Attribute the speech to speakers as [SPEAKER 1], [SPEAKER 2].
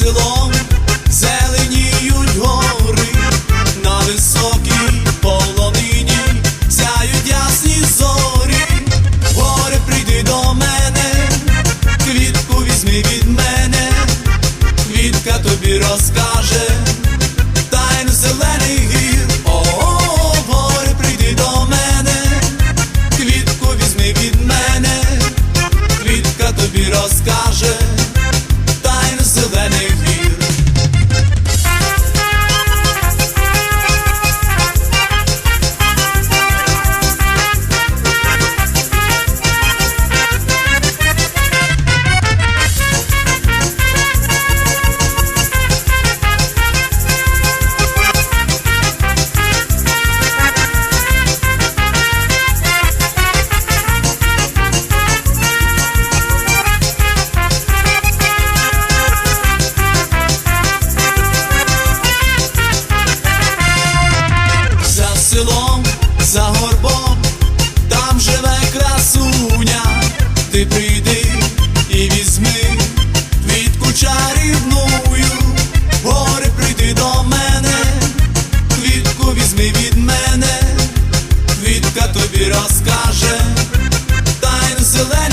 [SPEAKER 1] селом зеленіють гори, на високій полонині сяють ясні зорі, горе прийди до мене, квітку візьми від мене, квітка тобі розкаже. Ти прийди і візьми квітку чарівную, горе прийди до мене, квітку візьми від мене, квітка тобі розкаже, тайну зелені